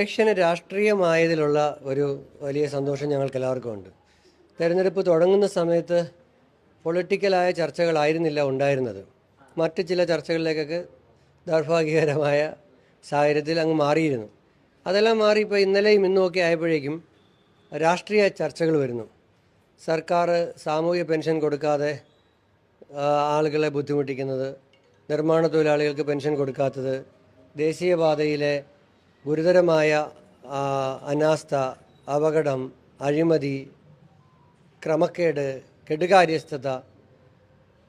ഇലക്ഷന് രാഷ്ട്രീയമായതിലുള്ള ഒരു വലിയ സന്തോഷം ഞങ്ങൾക്ക് എല്ലാവർക്കും ഉണ്ട്. തെരഞ്ഞെടുപ്പ് തുടങ്ങുന്ന സമയത്ത് പൊളിറ്റിക്കലായ ചർച്ചകളായിരുന്നില്ല ഉണ്ടായിരുന്നത്. മറ്റ് ചില ചർച്ചകളിലേക്കൊക്കെ ദൗർഭാഗ്യകരമായ സാഹചര്യത്തിൽ അങ്ങ് മാറിയിരുന്നു. അതെല്ലാം മാറി ഇപ്പോൾ ഇന്നലെയും ഇന്നുമൊക്കെ ആയപ്പോഴേക്കും രാഷ്ട്രീയ ചർച്ചകൾ വരുന്നു. സർക്കാർ സാമൂഹ്യ പെൻഷൻ കൊടുക്കാതെ ആളുകളെ ബുദ്ധിമുട്ടിക്കുന്നത് നിർമ്മാണ തൊഴിലാളികൾക്ക് പെൻഷൻ കൊടുക്കാത്തത് ദേശീയപാതയിലെ ഗുരുതരമായ അനാസ്ഥ അപകടം അഴിമതി ക്രമക്കേട് കെടുകാര്യസ്ഥത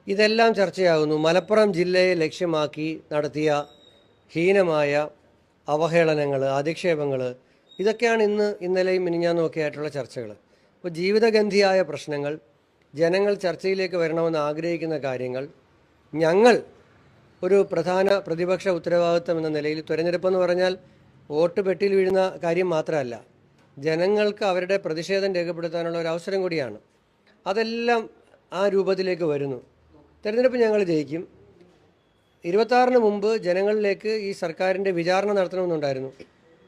ഇതെല്ലാം ചർച്ചയാകുന്നു. മലപ്പുറം ജില്ലയെ ലക്ഷ്യമാക്കി നടത്തിയ ഹീനമായ അവഹേളനങ്ങൾ അധിക്ഷേപങ്ങൾ ഇതൊക്കെയാണ് ഇന്ന് ഇന്നലെയും മിനിഞ്ഞാന്നും ഒക്കെ ആയിട്ടുള്ള ചർച്ചകൾ അപ്പോൾ ജീവിതഗന്ധിയായ പ്രശ്നങ്ങൾ ജനങ്ങൾ ചർച്ചയിലേക്ക് വരണമെന്ന് ആഗ്രഹിക്കുന്ന കാര്യങ്ങൾ ഞങ്ങൾ ഒരു പ്രധാന പ്രതിപക്ഷ ഉത്തരവാദിത്വം എന്ന നിലയിൽ തിരഞ്ഞെടുപ്പെന്ന് പറഞ്ഞാൽ വോട്ട് പെട്ടിയിൽ വീഴുന്ന കാര്യം മാത്രമല്ല ജനങ്ങൾക്ക് അവരുടെ പ്രതിഷേധം രേഖപ്പെടുത്താനുള്ള ഒരു അവസരം കൂടിയാണ്. അതെല്ലാം ആ രൂപത്തിലേക്ക് വരുന്നു. തിരഞ്ഞെടുപ്പ് ഞങ്ങൾ ജയിക്കും. ഇരുപത്താറിന് മുമ്പ് ജനങ്ങളിലേക്ക് ഈ സർക്കാരിന്റെ വിചാരണ നടത്തണമെന്നുണ്ടായിരുന്നു.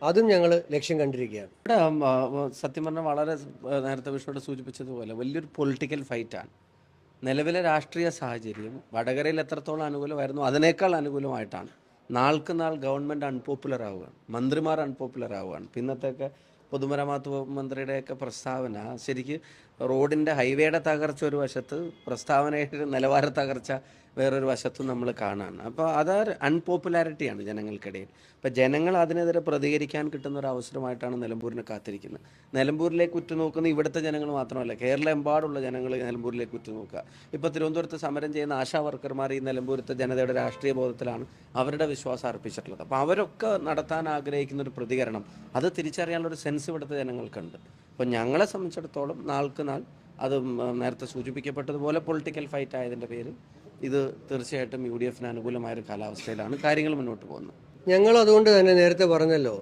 അതും ഞങ്ങൾ ലക്ഷ്യം കണ്ടിരിക്കുകയാണ്. സത്യം പറഞ്ഞാൽ വളരെ നേരത്തെ വിഷയോട് സൂചിപ്പിച്ചതുപോലെ വലിയൊരു പൊളിറ്റിക്കൽ ഫൈറ്റാണ്. നിലവിലെ രാഷ്ട്രീയ സാഹചര്യം വടകരയിൽ എത്രത്തോളം അനുകൂലമായിരുന്നു അതിനേക്കാൾ അനുകൂലമായിട്ടാണ്. നാൾക്ക് നാൾ ഗവൺമെന്റ് അൺപോപ്പുലർ ആവുകയാണ്. മന്ത്രിമാർ അൺപോപ്പുലർ ആവുകയാണ്. പിന്നത്തെയൊക്കെ പൊതുമരാമത്ത് മന്ത്രിയുടെയൊക്കെ പ്രസ്താവന ശരിക്ക് റോഡിന്റെ ഹൈവേയുടെ തകർച്ച ഒരു വശത്ത് പ്രസ്താവനയുടെ നിലവാര തകർച്ച വേറൊരു വശത്തും നമ്മൾ കാണാണ്. അപ്പോൾ അത് അൺപോപ്പുലാരിറ്റിയാണ് ജനങ്ങൾക്കിടയിൽ. അപ്പോൾ ജനങ്ങൾ അതിനെതിരെ പ്രതികരിക്കാൻ കിട്ടുന്ന ഒരു അവസരമായിട്ടാണ് നിലമ്പൂരിനെ കാത്തിരിക്കുന്നത്. നിലമ്പൂരിലേക്ക് ഉറ്റുനോക്കുന്ന ഇവിടുത്തെ ജനങ്ങൾ മാത്രമല്ല കേരളമെമ്പാടുള്ള ജനങ്ങൾ നിലമ്പൂരിലേക്ക് ഉറ്റുനോക്കുക. ഇപ്പോൾ തിരുവനന്തപുരത്ത് സമരം ചെയ്യുന്ന ആശാ വർക്കർമാർ ഈ നിലമ്പൂരത്തെ ജനതയുടെ രാഷ്ട്രീയ ബോധത്തിലാണ് അവരുടെ വിശ്വാസം അർപ്പിച്ചിട്ടുള്ളത്. അപ്പോൾ അവരൊക്കെ നടത്താൻ ആഗ്രഹിക്കുന്ന ഒരു പ്രതികരണം അത് തിരിച്ചറിയാനുള്ള ഒരു സെൻസ് ഇവിടുത്തെ ജനങ്ങൾക്കുണ്ട്. അപ്പോൾ ഞങ്ങളെ സംബന്ധിച്ചിടത്തോളം നാൾക്ക് നാൾ അത് നേരത്തെ സൂചിപ്പിക്കപ്പെട്ടതുപോലെ പൊളിറ്റിക്കൽ ഫൈറ്റ് ആയതിന്റെ പേരിൽ ഇത് തീർച്ചയായിട്ടും യു ഡി എഫിന് അനുകൂലമായൊരു കാലാവസ്ഥയിലാണ് കാര്യങ്ങൾ മുന്നോട്ട് പോകുന്നത്. ഞങ്ങൾ അതുകൊണ്ട് തന്നെ നേരത്തെ പറഞ്ഞല്ലോ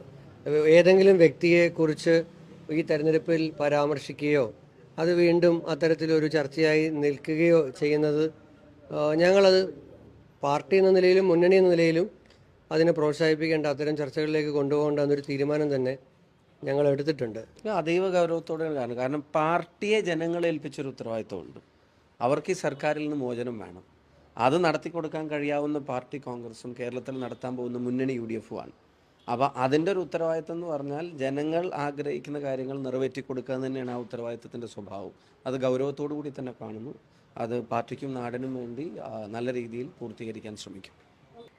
ഏതെങ്കിലും വ്യക്തിയെ കുറിച്ച് ഈ തെരഞ്ഞെടുപ്പിൽ പരാമർശിക്കുകയോ അത് വീണ്ടും അത്തരത്തിലൊരു ചർച്ചയായി നിൽക്കുകയോ ചെയ്യുന്നത് ഞങ്ങളത് പാർട്ടി എന്ന നിലയിലും മുന്നണി എന്ന നിലയിലും അതിനെ പ്രോത്സാഹിപ്പിക്കേണ്ട അത്തരം ചർച്ചകളിലേക്ക് കൊണ്ടുപോകേണ്ട എന്നൊരു തീരുമാനം തന്നെ ഞങ്ങൾ എടുത്തിട്ടുണ്ട് അതീവ ഗൗരവത്തോടെയാണ് കാരണം കാരണം പാർട്ടിയെ ജനങ്ങളെ ഏൽപ്പിച്ചൊരു ഉത്തരവാദിത്വമുണ്ട്. അവർക്ക് ഈ സർക്കാരിൽ നിന്ന് മോചനം വേണം. അത് നടത്തി കൊടുക്കാൻ കഴിയാവുന്ന പാർട്ടി കോൺഗ്രസും കേരളത്തിൽ നടത്താൻ പോകുന്ന മുന്നണി യു ഡി എഫും ആണ് അപ്പോൾ അതിന്റെ ഒരു ഉത്തരവാദിത്തം എന്ന് പറഞ്ഞാൽ ജനങ്ങൾ ആഗ്രഹിക്കുന്ന കാര്യങ്ങൾ നിറവേറ്റി കൊടുക്കുക തന്നെയാണ് ആ ഉത്തരവാദിത്തത്തിന്റെ സ്വഭാവം. അത് ഗൗരവത്തോടു കൂടി തന്നെ കാണുന്നു. അത് പാർട്ടിക്കും നാടിനും വേണ്ടി നല്ല രീതിയിൽ പൂർത്തീകരിക്കാൻ ശ്രമിക്കും.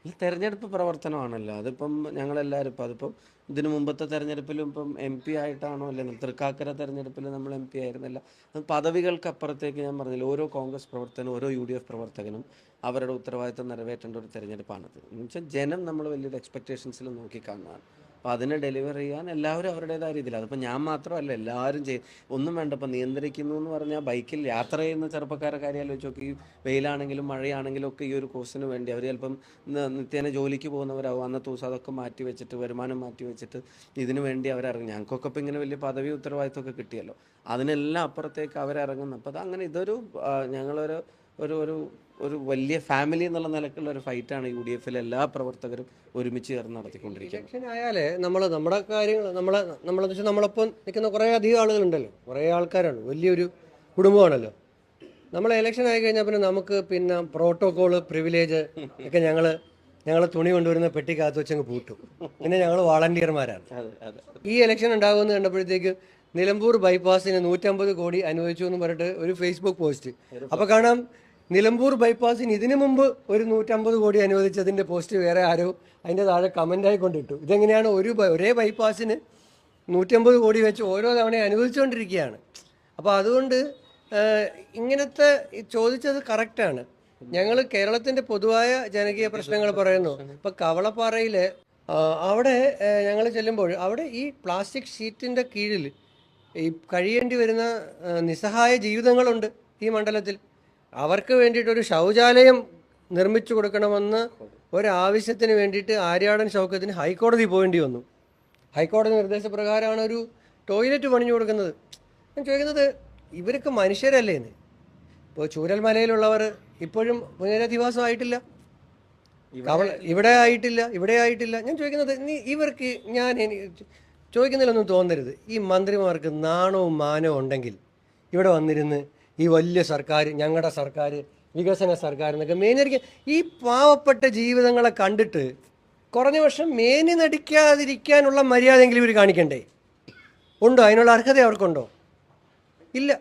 ഇത് തെരഞ്ഞെടുപ്പ് പ്രവർത്തനമാണല്ലോ. അതിപ്പം ഞങ്ങളെല്ലാവരും ഇപ്പം അതിപ്പം ഇതിനു മുമ്പത്തെ തെരഞ്ഞെടുപ്പിലും ഇപ്പം എം പി ആയിട്ടാണോ അല്ലെങ്കിൽ തൃക്കാക്കര തെരഞ്ഞെടുപ്പിൽ നമ്മൾ എം പി ആയിരുന്നില്ല. പദവികൾക്കപ്പുറത്തേക്ക് ഞാൻ പറഞ്ഞില്ല ഓരോ കോൺഗ്രസ് പ്രവർത്തകനും ഓരോ യു ഡി എഫ് പ്രവർത്തകനും അവരുടെ ഉത്തരവാദിത്തം നിറവേറ്റേണ്ട ഒരു തെരഞ്ഞെടുപ്പാണിത്. എന്ന് വെച്ചാൽ ജനം നമ്മൾ വലിയൊരു എക്സ്പെക്റ്റേഷൻസിൽ നോക്കി കാണുന്നതാണ്. അപ്പോൾ അതിനെ ഡെലിവർ ചെയ്യാൻ എല്ലാവരും അവരുടേതായ രീതിയിൽ അതിപ്പോൾ ഞാൻ മാത്രമല്ല എല്ലാവരും ചെയ്യും ഒന്നും വേണ്ട. ഇപ്പം നിയന്ത്രിക്കുന്നു എന്ന് പറഞ്ഞാൽ ബൈക്കിൽ യാത്ര ചെയ്യുന്ന ചെറുപ്പക്കാരെ കാര്യം ആലോചിച്ച് നോക്കി. ഈ വെയിലാണെങ്കിലും മഴയാണെങ്കിലും ഒക്കെ ഈ ഒരു കോഴ്സിന് വേണ്ടി അവർ ചിലപ്പം നിത്യേന ജോലിക്ക് പോകുന്നവരാവും. അന്നത്തെ ദിവസം അതൊക്കെ മാറ്റി വെച്ചിട്ട് വരുമാനം മാറ്റി വെച്ചിട്ട് ഇതിനു വേണ്ടി അവരിറങ്ങി. ഞങ്ങൾക്കൊക്കെ ഇപ്പം ഇങ്ങനെ വലിയ പദവി ഉത്തരവാദിത്തമൊക്കെ കിട്ടിയല്ലോ. അതിനെല്ലാം അപ്പുറത്തേക്ക് അവരിറങ്ങുന്നു. അപ്പോൾ അത് അങ്ങനെ ഇതൊരു ഞങ്ങളൊരു ഒരു ഒരു ഒരു വലിയ ഫാമിലി എന്നുള്ള നിലക്കുള്ള ഒരു ഫൈറ്റാണ് യു ഡി എഫിലെ എല്ലാ പ്രവർത്തകരും ഒരുമിച്ച് ചേർന്ന് നടത്തിക്കൊണ്ടിരിക്കുന്നത്. ഇലക്ഷൻ ആയാലേ നമ്മൾ നമ്മുടെ കാര്യങ്ങൾ നമ്മളെ നമ്മളെന്ന് വെച്ചാൽ നമ്മളൊപ്പം നിൽക്കുന്ന കുറേ അധികം ആളുകളുണ്ടല്ലോ. കുറേ ആൾക്കാരാണ്. വലിയൊരു കുടുംബമാണല്ലോ. നമ്മൾ ഇലക്ഷൻ ആയി കഴിഞ്ഞാൽ പിന്നെ നമുക്ക് പിന്നെ പ്രോട്ടോകോൾ പ്രിവിലേജ് ഒക്കെ ഞങ്ങൾ ഞങ്ങൾ തുണി കൊണ്ടുവരുന്ന പെട്ടിക്കകത്ത് വെച്ചങ്ങ് പൂട്ടും. പിന്നെ ഞങ്ങൾ വോളണ്ടിയർമാരാണ് ഈ ഇലക്ഷൻ ഉണ്ടാകുമെന്ന് കണ്ടപ്പോഴത്തേക്ക് നിലമ്പൂർ ബൈപ്പാസിന് നൂറ്റമ്പത് കോടി അനുവദിച്ചു എന്ന് പറഞ്ഞിട്ട് ഒരു ഫേസ്ബുക്ക് പോസ്റ്റ് അപ്പോൾ കാണാം നിലമ്പൂർ ബൈപ്പാസിന് ഇതിനു മുമ്പ് ഒരു നൂറ്റമ്പത് കോടി അനുവദിച്ചതിന്റെ പോസ്റ്റ് വേറെ ആരോ അതിന്റെ താഴെ കമന്റായി കൊണ്ടിട്ടു. ഇതെങ്ങനെയാണ് ഒരു ഒരേ ബൈപ്പാസിന് നൂറ്റമ്പത് കോടി വെച്ച് ഓരോ തവണ അനുവദിച്ചുകൊണ്ടിരിക്കുകയാണ് അപ്പോൾ അതുകൊണ്ട് ഇങ്ങനത്തെ ചോദിച്ചത് കറക്റ്റാണ് ഞങ്ങൾ കേരളത്തിന്റെ പൊതുവായ ജനകീയ പ്രശ്നങ്ങൾ പറയുന്നു. ഇപ്പോൾ കവളപ്പാറയിൽ അവിടെ ഞങ്ങൾ ചെല്ലുമ്പോൾ അവിടെ ഈ പ്ലാസ്റ്റിക് ഷീറ്റിന്റെ കീഴിൽ ഈ കഴിയേണ്ടി വരുന്ന നിസ്സഹായ ജീവിതങ്ങളുണ്ട് ഈ മണ്ഡലത്തിൽ. അവർക്ക് വേണ്ടിയിട്ടൊരു ശൗചാലയം നിർമ്മിച്ചു കൊടുക്കണമെന്ന് ഒരാവശ്യത്തിന് വേണ്ടിയിട്ട് ആര്യാടൻ ശൗക്കത്തിന് ഹൈക്കോടതി പോകേണ്ടി വന്നു. ഹൈക്കോടതി നിർദ്ദേശപ്രകാരമാണ് ഒരു ടോയ്ലറ്റ് പണിഞ്ഞു കൊടുക്കുന്നത്. ഞാൻ ചോദിക്കുന്നത് ഇവർക്ക് മനുഷ്യരല്ലേ എന്ന് ഇപ്പോൾ ചൂരൽമലയിലുള്ളവർ ഇപ്പോഴും പുനരധിവാസം ആയിട്ടില്ല കവള ഇവിടെ ആയിട്ടില്ല ഇവിടെ ആയിട്ടില്ല. ഞാൻ ചോദിക്കുന്നത് നീ ഇവർക്ക് ഞാൻ ചോദിക്കുന്നതിലൊന്നും തോന്നരുത്. ഈ മന്ത്രിമാർക്ക് നാണവും മാനവും ഉണ്ടെങ്കിൽ ഇവിടെ വന്നിരുന്ന് ഈ വലിയ സർക്കാർ ഞങ്ങളുടെ സർക്കാർ വികസന സർക്കാർ എന്നൊക്കെ മേനിരിക്കാൻ ഈ പാവപ്പെട്ട ജീവിതങ്ങളെ കണ്ടിട്ട് കുറഞ്ഞ വർഷം മേനി നടിക്കാതിരിക്കാനുള്ള മര്യാദയെങ്കിലും ഇവർ കാണിക്കണ്ടേ? ഉണ്ടോ? അതിനുള്ള അർഹത അവർക്കുണ്ടോ? ഇല്ല.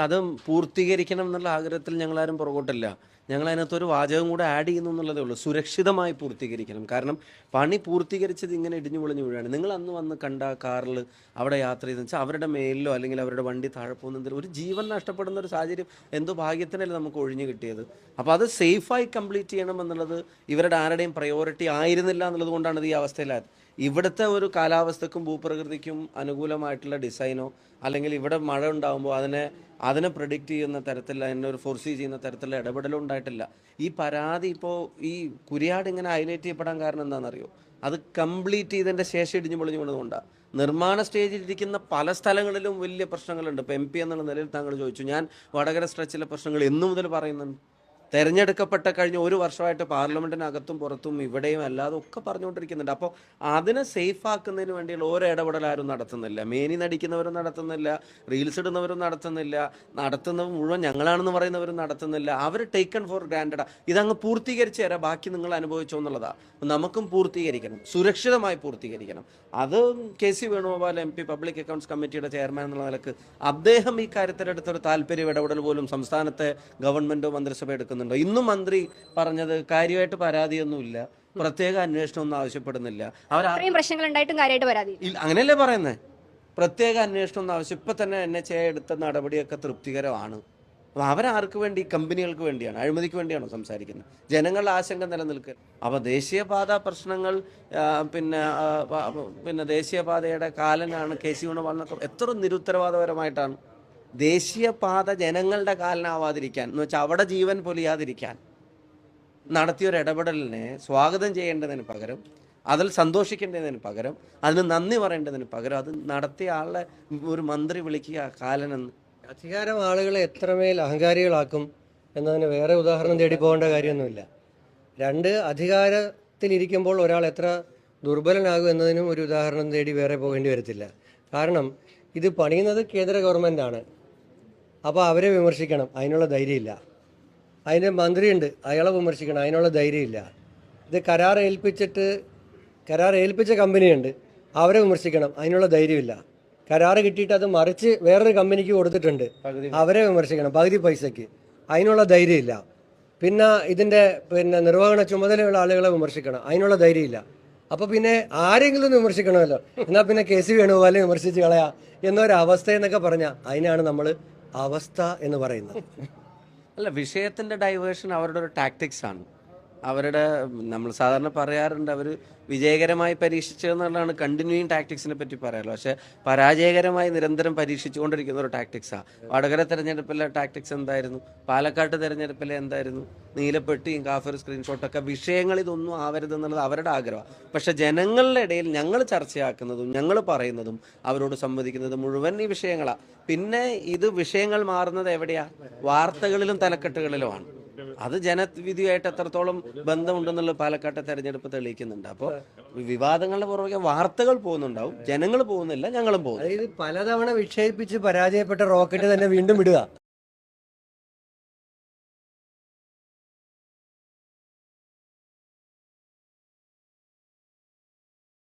അത് പൂർത്തീകരിക്കണം എന്നുള്ള ആഗ്രഹത്തിൽ ഞങ്ങളാരും പുറകോട്ടില്ല. ഞങ്ങൾ അതിനകത്ത് ഒരു വാചകം കൂടെ ആഡ് ചെയ്യുന്നു എന്നുള്ളതേ ഉള്ളൂ. സുരക്ഷിതമായി പൂർത്തീകരിക്കണം. കാരണം പണി പൂർത്തീകരിച്ചത് ഇങ്ങനെ ഇടിഞ്ഞു പൊളിഞ്ഞു വീഴാണ്. നിങ്ങൾ അന്ന് വന്ന് കണ്ട കാറിൽ അവിടെ യാത്ര ചെയ്തെന്ന് വെച്ചാൽ അവരുടെ മേലിലോ അല്ലെങ്കിൽ അവരുടെ വണ്ടി താഴെ പോകുന്നതിൽ ഒരു ജീവൻ നഷ്ടപ്പെടുന്ന ഒരു സാഹചര്യം എന്തോ ഭാഗ്യത്തിനല്ലേ നമുക്ക് ഒഴിഞ്ഞു കിട്ടിയത്. അപ്പോൾ അത് സേഫായി കംപ്ലീറ്റ് ചെയ്യണം എന്നുള്ളത് ഇവരുടെ ആരുടെയും പ്രയോറിറ്റി ആയിരുന്നില്ല എന്നുള്ളത് കൊണ്ടാണ് ഇത് ഈ അവസ്ഥയിലായത്. ഇവിടുത്തെ ഒരു കാലാവസ്ഥക്കും ഭൂപ്രകൃതിക്കും അനുകൂലമായിട്ടുള്ള ഡിസൈനോ അല്ലെങ്കിൽ ഇവിടെ മഴ ഉണ്ടാകുമ്പോൾ അതിനെ അതിനെ പ്രഡിക്റ്റ് ചെയ്യുന്ന തരത്തിൽ അതിനെ ഒരു ഫോർസി ചെയ്യുന്ന തരത്തിലുള്ള ഇടപെടലും ഉണ്ടായിട്ടില്ല. ഈ പരാതി ഇപ്പോൾ ഈ കുരിയാട് ഇങ്ങനെ ഹൈലൈറ്റ് ചെയ്യപ്പെടാൻ കാരണം എന്താണെന്നറിയോ? അത് കംപ്ലീറ്റ് ചെയ്തതിന്റെ ശേഷം ഇടിഞ്ഞു പൊളിഞ്ഞു വീണതുകൊണ്ടാണ് നിർമ്മാണ സ്റ്റേജിൽ ഇരിക്കുന്ന പല സ്ഥലങ്ങളിലും വലിയ പ്രശ്നങ്ങളുണ്ട്. ഇപ്പോൾ എം പി എന്നുള്ള നിലയിൽ താങ്കൾ ചോദിച്ചു. ഞാൻ വടകര സ്ട്രെച്ചിലെ പ്രശ്നങ്ങൾ എന്നു മുതൽ പറയുന്നുണ്ട്. തെരഞ്ഞെടുക്കപ്പെട്ട കഴിഞ്ഞ ഒരു വർഷമായിട്ട് പാർലമെന്റിനകത്തും പുറത്തും ഇവിടെയും അല്ലാതെ ഒക്കെ പറഞ്ഞുകൊണ്ടിരിക്കുന്നുണ്ട്. അപ്പോൾ അതിനെ സേഫ് ആക്കുന്നതിന് വേണ്ടിയുള്ള ഓരോ ഇടപെടൽ ആരും നടത്തുന്നില്ല. മേനി നടിക്കുന്നവരും നടത്തുന്നില്ല റീൽസ് ഇടുന്നവരും നടത്തുന്നില്ല നടത്തുന്നവർ മുഴുവൻ ഞങ്ങളാണെന്ന് പറയുന്നവരും നടത്തുന്നില്ല. അവർ ടേക്കൺ ഫോർ ഗ്രാൻഡഡാ ഇതങ്ങ് പൂർത്തീകരിച്ച് തരാം. ബാക്കി നിങ്ങൾ അനുഭവിച്ചോ എന്നുള്ളതാണ് നമുക്കും പൂർത്തീകരിക്കണം. സുരക്ഷിതമായി പൂർത്തീകരിക്കണം. അത് K C Venugopal M P public accounts കമ്മിറ്റിയുടെ ചെയർമാൻ എന്നുള്ള നിലയ്ക്ക് അദ്ദേഹം ഈ കാര്യത്തിലെടുത്തൊരു താല്പര്യം ഇടപെടൽ പോലും സംസ്ഥാനത്തെ ഗവൺമെന്റോ മന്ത്രിസഭ എടുക്കുന്നുണ്ടോ ഇന്നും മന്ത്രി പറഞ്ഞത് കാര്യമായിട്ട് പരാതിയൊന്നുമില്ല. പ്രത്യേക അന്വേഷണം ഒന്നും ആവശ്യപ്പെടുന്നില്ല. അവർ പ്രശ്നങ്ങൾ ഉണ്ടായിട്ടും കാര്യമായിട്ട് പരാതി അങ്ങനെയല്ലേ പറയുന്നത് പ്രത്യേക അന്വേഷണം ഒന്നും ആവശ്യം ഇപ്പൊ തന്നെ എൻ എച്ച് എ എടുത്ത നടപടിയൊക്കെ തൃപ്തികരമാണ്. അപ്പോൾ അവരാർക്ക് വേണ്ടി കമ്പനികൾക്ക് വേണ്ടിയാണ് അഴിമതിക്ക് വേണ്ടിയാണോ സംസാരിക്കുന്നത്? ജനങ്ങളുടെ ആശങ്ക നിലനിൽക്കുക അപ്പോൾ ദേശീയപാത പ്രശ്നങ്ങൾ പിന്നെ പിന്നെ ദേശീയപാതയുടെ കാലനാണ് കെ സി വേണുഗോപാലിനൊക്കെ എത്ര നിരുത്തരവാദപരമായിട്ടാണ് ദേശീയപാത ജനങ്ങളുടെ കാലനാവാതിരിക്കാൻ എന്ന് വെച്ചാൽ അവിടെ ജീവൻ പൊലിയാതിരിക്കാൻ നടത്തിയൊരു ഇടപെടലിനെ സ്വാഗതം ചെയ്യേണ്ടതിന് പകരം അതിൽ സന്തോഷിക്കേണ്ടതിന് പകരം അതിന് നന്ദി പറയേണ്ടതിന് പകരം അത് നടത്തിയ ആളെ ഒരു മന്ത്രി വിളിക്കുക കാലനെന്ന് അധികാരം ആളുകളെ എത്രമേൽ അഹങ്കാരികളാക്കും എന്നതിന് വേറെ ഉദാഹരണം തേടി പോകേണ്ട കാര്യമൊന്നുമില്ല. രണ്ട് അധികാരത്തിലിരിക്കുമ്പോൾ ഒരാൾ എത്ര ദുർബലനാകും എന്നതിനും ഒരു ഉദാഹരണം തേടി വേറെ പോകേണ്ടി വരത്തില്ല. കാരണം ഇത് പണിയുന്നത് കേന്ദ്ര ഗവൺമെന്റാണ്. അപ്പോൾ അവരെ വിമർശിക്കണം. അതിനുള്ള ധൈര്യമില്ല. അതിന്റെ മന്ത്രിയുണ്ട്. അയാളെ വിമർശിക്കണം. അതിനുള്ള ധൈര്യമില്ല. ഇത് കരാർ ഏൽപ്പിച്ചിട്ട് കരാർ ഏൽപ്പിച്ച കമ്പനിയുണ്ട്. അവരെ വിമർശിക്കണം. അതിനുള്ള ധൈര്യമില്ല. കരാർ കിട്ടിയിട്ട് അത് മറിച്ച് വേറൊരു കമ്പനിക്ക് കൊടുത്തിട്ടുണ്ട്. അവരെ വിമർശിക്കണം. പകുതി പൈസയ്ക്ക്. അതിനുള്ള ധൈര്യമില്ല. പിന്നെ ഇതിന്റെ പിന്നെ നിർവഹണ ചുമതലയുള്ള ആളുകളെ വിമർശിക്കണം. അതിനുള്ള ധൈര്യമില്ല. അപ്പോൾ പിന്നെ ആരെങ്കിലും ഒന്ന് വിമർശിക്കണമല്ലോ. എന്നാൽ പിന്നെ കെ സി വേണുഗോപാലിനെ വിമർശിച്ച് കളയാ. എന്നൊരവസ്ഥ എന്നൊക്കെ പറഞ്ഞാൽ അതിനാണ് നമ്മൾ അവസ്ഥ എന്ന് പറയുന്നത്. അല്ല വിഷയത്തിന്റെ ഡൈവേർഷൻ അവരുടെ ഒരു ടാക്ടിക്സ് ആണ്. അവരുടെ നമ്മൾ സാധാരണ പറയാറുണ്ട് അവർ വിജയകരമായി പരീക്ഷിച്ചു എന്നുള്ളതാണ് കണ്ടിന്യൂയിങ് ടാക്ടിക്സിനെ പറ്റി പറയാമല്ലോ പക്ഷെ പരാജയകരമായി നിരന്തരം പരീക്ഷിച്ചുകൊണ്ടിരിക്കുന്ന ഒരു ടാക്ടിക്സാണ് വടകര തെരഞ്ഞെടുപ്പിലെ ടാക്ടിക്സ് എന്തായിരുന്നു? പാലക്കാട്ട് തെരഞ്ഞെടുപ്പിലെ എന്തായിരുന്നു? നീലപ്പെട്ടിയും കാഫർ സ്ക്രീൻഷോട്ടൊക്കെ വിഷയങ്ങൾ ഇതൊന്നും ആവരുത് എന്നുള്ളത് അവരുടെ ആഗ്രഹമാണ്. പക്ഷെ ജനങ്ങളുടെ ഇടയിൽ ഞങ്ങൾ ചർച്ചയാക്കുന്നതും ഞങ്ങൾ പറയുന്നതും അവരോട് സംവദിക്കുന്നതും മുഴുവൻ ഈ വിഷയങ്ങളാണ് പിന്നെ ഇത് വിഷയങ്ങൾ മാറുന്നത് എവിടെയാണ് വാർത്തകളിലും തലക്കെട്ടുകളിലുമാണ്. അത് ജനവിധിയായിട്ട് എത്രത്തോളം ബന്ധമുണ്ടെന്നുള്ള പാലക്കാട്ടെ തെരഞ്ഞെടുപ്പ് തെളിയിക്കുന്നുണ്ട്. അപ്പോൾ വിവാദങ്ങളുടെ പുറകെ വാർത്തകൾ പോകുന്നുണ്ടാവും. ജനങ്ങൾ പോകുന്നില്ല ഞങ്ങളും പോകും അതായത് പലതവണ വിക്ഷേപിച്ച് പരാജയപ്പെട്ട റോക്കറ്റ് തന്നെ വീണ്ടും വിടുക